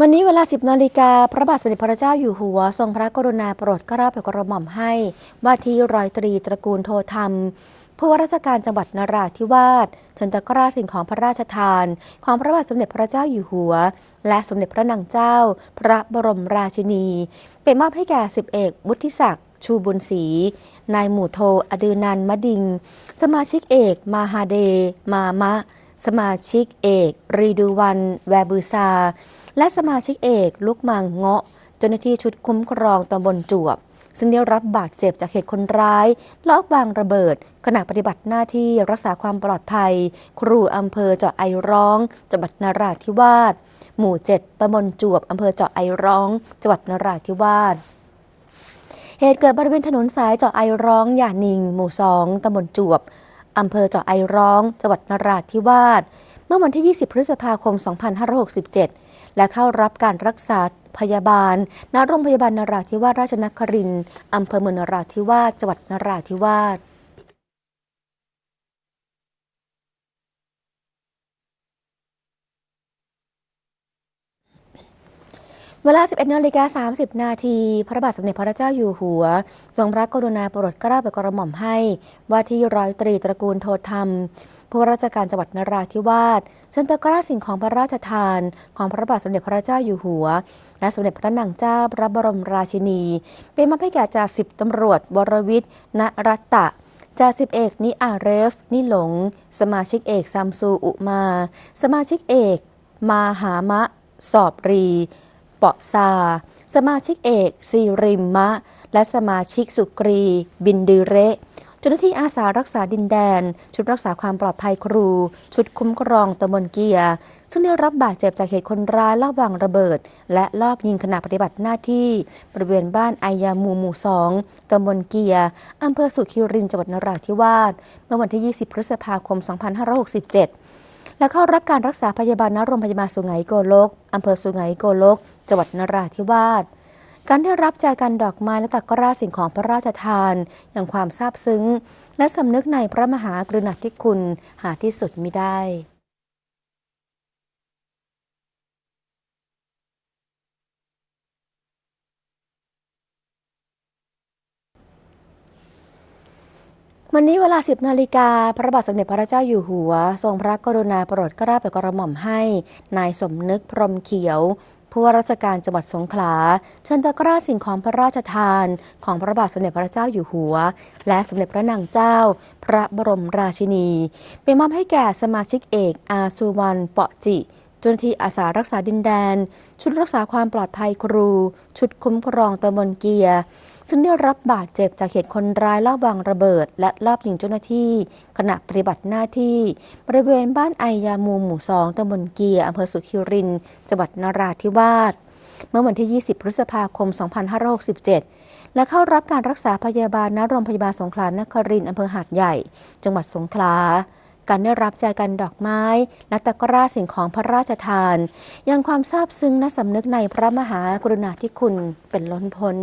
วันนี้เวลา 10นาฬิกาพระบาทสมเด็จพระเจ้าอยู่หัว ทรงพระกรุณาโปรดเกล้าโปรดกระหม่อมให้ ว่าที่ร้อยตรีตระกูลโทธรรมผู้ว่าราชการจังหวัดนราธิวาสเชิญตะกร้าสิ่งของพระราชทาน ของพระบาทสมเด็จพระเจ้าอยู่หัว และสมเด็จพระนางเจ้า พระบรมราชินีเป็นมอบให้แก่สิบเอกวุฒิศักดิ์ชูบุญศรีนายหมู่โทอดือนันมะดิง สมาชิกเอก มาฮาเด มามะ สมาชิกเอก รีดูวันแวบือซา และสมาชิกเอกลูกมังเงาะเจ้าหน้าที่ชุดคุ้มครองตำบลจวบ ซึ่งได้รับบาดเจ็บจากเหตุคนร้ายลอบวางระเบิด ขณะปฏิบัติหน้าที่รักษาความปลอดภัย ครูอำเภอเจาะไอร้องจังหวัดนราธิวาสหมู่ 7ตำบลจวบอำเภอเจาะไอร้องจังหวัดนราธิวาสเหตุเกิดบริเวณถนนสายเจาะไอร้องหยานิง หมู่2ตำบลจวบ อำเภอเจาะไอร้อง จังหวัดนราธิวาส เมื่อวันที่ 20 พฤษภาคม 2567 และเข้ารับการรักษาพยาบาล ณ โรงพยาบาลนราธิวาสราชนครินทร์อำเภอเมืองนราธิวาส จังหวัดนราธิวาส เวลา 11นาฬิกา30 นาที พระบาทสมเด็จพระเจ้าอยู่หัว ทรงพระกรุณาโปรดเกล้าโปรดกระหม่อมให้ ว่าที่ร้อยตรีตระกูลโทธรรม ผู้ราชการจังหวัดนราธิวาสเชิญตะกร้าสิ่งของพระราชทาน ของพระบาทสมเด็จพระเจ้าอยู่หัว และสมเด็จพระนางเจ้าพระบรมราชินี เป็นมอบให้แก่จ่าสิบตำรวจวรวิทย์ณรัตตะจ่าสิบเอกนิอาเรฟ นิหลง สมาชิกเอกซัมซูอุมา สมาชิกเอก มาหามะ สอบรี ปาะซา สมาชิกเอกซีริมมะ และสมาชิกสุกรี บินดือเระเจ้าหน้าที่อาสารักษาดินแดน ชุดรักษาความปลอดภัยครู ชุดคุ้มครองตำบลเกียร์ซึ่งได้รับบาดเจ็บจากเหตุคนร้ายลอบวางระเบิด และลอบยิงขณะปฏิบัติหน้าที่ บริเวณบ้านไอยามูหมู่สองตำบลเกียร์อำเภอสุขิรินจังหวัดนราธิวาสเมื่อวันที่ 20 พฤษภาคม 2567 และเข้ารับการรักษาพยาบาลณโรงพยาบาลสุไหงโกลกอำเภอสุไหงโกลก จังหวัดนราธิวาสการได้รับแจการดอกไม้และตักกราสิ่งของพระราชทาน อย่างความซาบซึ้ง และสำนึกในพระมหากรุณาธิคุณหาที่สุดมิได้ วันนี้เวลา 10 นาฬิกา พระบาทสมเด็จพระเจ้าอยู่หัว ทรงพระกรุณาโปรดเกล้าโปรดกระหม่อมให้ นายสมนึกพรหมเขียวผู้ว่าราชการจังหวัดสงขลา เชิญตะกร้าสิ่งของพระราชทาน ของพระบาทสมเด็จพระเจ้าอยู่หัว และสมเด็จพระนางเจ้า พระบรมราชินีเป็นมอบให้แก่สมาชิกเอกอาสุวรรณเปาะจิจ้าหน้าที่อาสารักษาดินแดน ชุดรักษาความปลอดภัยครู ชุดคุ้มครองตำบลเกียร์ ซึ่งได้รับบาดเจ็บจากเหตุคนร้ายลอบวางระเบิด และลอบยิงเจ้าหน้าที่ ขณะปฏิบัติหน้าที่ บริเวณบ้านไอยามูหมู่สองตำบลเกียอำเภอสุขิรินจังหวัดนราธิวาสเมื่อวันที่ 20 พฤษภาคม 2567 และเข้ารับการรักษาพยาบาลณโรงพยาบาลสงขลานครินทร์อำเภอหาดใหญ่ จังหวัดสงขลาการได้รับแจกันดอกไม้และตะกร้าสิ่งของพระราชทาน ยังความซาบซึ้งและสำนึกในพระมหากรุณาธิคุณเป็นล้นพ้น